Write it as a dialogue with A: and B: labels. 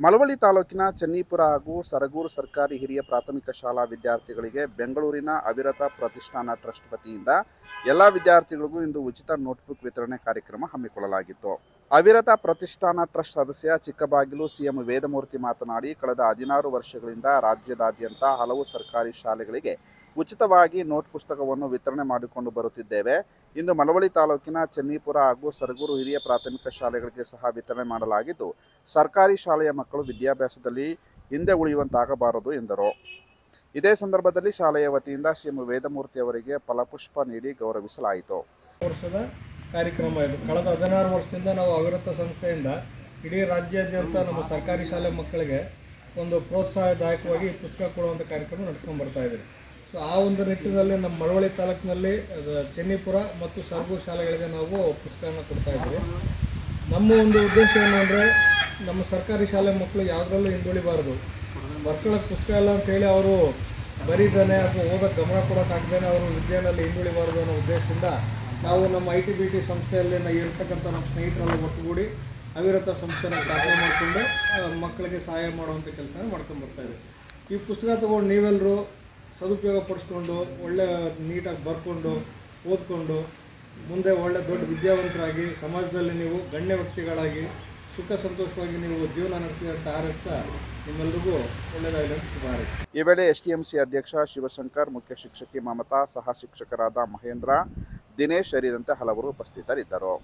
A: ಮಳವಳ್ಳಿ ತಾಲೂಕಿನ ಚನ್ನೀಪುರ ಹಾಗೂ ಸರಗೂರು ಸರ್ಕಾರಿ ಹಿರಿಯ ಪ್ರಾಥಮಿಕ ಶಾಲಾ ವಿದ್ಯಾರ್ಥಿಗಳಿಗೆ ಬೆಂಗಳೂರಿನ ಅವಿರತ ಪ್ರತಿಷ್ಠಾನ ಟ್ರಸ್ಟ್ ವತಿಯಿಂದ ಎಲ್ಲ ವಿದ್ಯಾರ್ಥಿಗಳಿಗೂ ಇಂದು ಉಚಿತ ನೋಟ್ಬುಕ್ ವಿತರಣೆ ಕಾರ್ಯಕ್ರಮ ಹಮ್ಮಿಕೊಳ್ಳಲಾಗಿತ್ತು. ಅವಿರತ ಪ್ರತಿಷ್ಠಾನ ಟ್ರಸ್ಟ್ ಸದಸ್ಯ ಚಿಕ್ಕಬಾಗಿಲು ಸಿಎಂ ವೇದಮೂರ್ತಿ ಮಾತನಾಡಿ, ಕಳೆದ ಹದಿನಾರು ವರ್ಷಗಳಿಂದ ರಾಜ್ಯದಾದ್ಯಂತ ಹಲವು ಸರ್ಕಾರಿ ಶಾಲೆಗಳಿಗೆ ಉಚಿತವಾಗಿ ನೋಟ್ ಪುಸ್ತಕವನ್ನು ವಿತರಣೆ ಮಾಡಿಕೊಂಡು ಬರುತ್ತಿದ್ದೇವೆ. ಇಂದು ಮಳವಳ್ಳಿ ತಾಲೂಕಿನ ಚನ್ನೀಪುರ ಹಾಗೂ ಸರಗೂರು ಹಿರಿಯ ಪ್ರಾಥಮಿಕ ಶಾಲೆಗಳಿಗೆ ಸಹ ವಿತರಣೆ ಮಾಡಲಾಗಿದ್ದು, ಸರ್ಕಾರಿ ಶಾಲೆಯ ಮಕ್ಕಳು ವಿದ್ಯಾಭ್ಯಾಸದಲ್ಲಿ ಹಿಂದೆ ಉಳಿಯುವಂತಾಗಬಾರದು ಎಂದರು. ಇದೇ ಸಂದರ್ಭದಲ್ಲಿ ಶಾಲೆಯ ವತಿಯಿಂದ ಶ್ರೀ ವೇದಮೂರ್ತಿ ಅವರಿಗೆ ಫಲಪುಷ್ಪ ನೀಡಿ ಗೌರವಿಸಲಾಯಿತು.
B: ವರ್ಷದ ಕಾರ್ಯಕ್ರಮ ಇದು. ಕಳೆದ ಹದಿನಾರು ವರ್ಷದಿಂದ ನಾವು ಅವಿರತ ಸಂಸ್ಥೆಯಿಂದ ಇಡೀ ರಾಜ್ಯಾದ್ಯಂತ ನಮ್ಮ ಸರ್ಕಾರಿ ಶಾಲೆ ಮಕ್ಕಳಿಗೆ ಒಂದು ಪ್ರೋತ್ಸಾಹದಾಯಕವಾಗಿ ಪುಸ್ತಕ ಕೊಡುವಂಥ ಕಾರ್ಯಕ್ರಮ ನಡೆಸ್ಕೊಂಡು ಬರ್ತಾ ಇದ್ದೀವಿ. ಸೊ ಆ ಒಂದು ನಿಟ್ಟಿನಲ್ಲಿ ನಮ್ಮ ಮಳವಳ್ಳಿ ತಾಲೂಕಿನಲ್ಲಿ ಚೆನ್ನಿಪುರ ಮತ್ತು ಸರ್ಗು ಶಾಲೆಗಳಿಗೆ ನಾವು ಪುಸ್ತಕನ ಕೊಡ್ತಾ ಇದ್ದೀವಿ. ನಮ್ಮ ಒಂದು ಉದ್ದೇಶ ಏನು ಅಂದರೆ, ನಮ್ಮ ಸರ್ಕಾರಿ ಶಾಲೆ ಮಕ್ಕಳು ಯಾವುದರಲ್ಲೂ ಹಿಂದುಳಿಬಾರ್ದು. ಮಕ್ಕಳ ಪುಸ್ತಕ ಇಲ್ಲ ಅಂತೇಳಿ ಅವರು ಬರೀದಾನೆ ಅಥವಾ ಓದೋಕ್ಕೆ ಗಮನ ಕೊಡೋಕ್ಕಾಗ್ದೇನೆ ಅವರು ವಿದ್ಯೆಯಲ್ಲಿ ಹಿಂದುಳಿಬಾರ್ದು ಅನ್ನೋ ಉದ್ದೇಶದಿಂದ ನಾವು ನಮ್ಮ ಐ ಟಿ ಬಿ ಟಿ ಸಂಸ್ಥೆಯಲ್ಲಿ ನಾವು ಇರ್ತಕ್ಕಂಥ ನಮ್ಮ ಸ್ನೇಹಿತರೆಲ್ಲ ಒಟ್ಟುಗೂಡಿ ಅವಿರತ ಸಂಸ್ಥೆನ ಸ್ಥಾಪನೆ ಮಾಡಿಕೊಂಡು ಮಕ್ಕಳಿಗೆ ಸಹಾಯ ಮಾಡುವಂಥ ಕೆಲಸನ ಮಾಡ್ಕೊಂಡು ಬರ್ತಾ ಇದ್ದೀವಿ. ಈ ಪುಸ್ತಕ ತೊಗೊಂಡು ನೀವೆಲ್ಲರೂ ಸದುಪಯೋಗ ಪಡಿಸ್ಕೊಂಡು ಒಳ್ಳೆ ನೀಟಾಗಿ ಬರ್ಕೊಂಡು, ಓದ್ಕೊಂಡು, ಮುಂದೆ ಒಳ್ಳೆ ದೊಡ್ಡ ವಿದ್ಯಾವಂತರಾಗಿ ಸಮಾಜದಲ್ಲಿ ನೀವು ಗಣ್ಯ ವ್ಯಕ್ತಿಗಳಾಗಿ ಸುಖ ಸಂತೋಷವಾಗಿ ನೀವು ಜೀವನ ನಡೆಸಿದ ಅಂತ ಹಾರೈಸ್ತಾ ನಿಮ್ಮೆಲ್ರಿಗೂ ಒಳ್ಳೆಯದಾಗಲಿ ಅಂತ ಶುಭ.
A: ಈ ವೇಳೆ ಎಸ್ಟಿಎಂಸಿ ಅಧ್ಯಕ್ಷ ಶಿವಶಂಕರ್, ಮುಖ್ಯ ಶಿಕ್ಷಕಿ ಮಮತಾ, ಸಹ ಶಿಕ್ಷಕರಾದ ಮಹೇಂದ್ರ, ದಿನೇಶ್ ಸೇರಿದಂತೆ ಹಲವರು ಉಪಸ್ಥಿತರಿದ್ದರು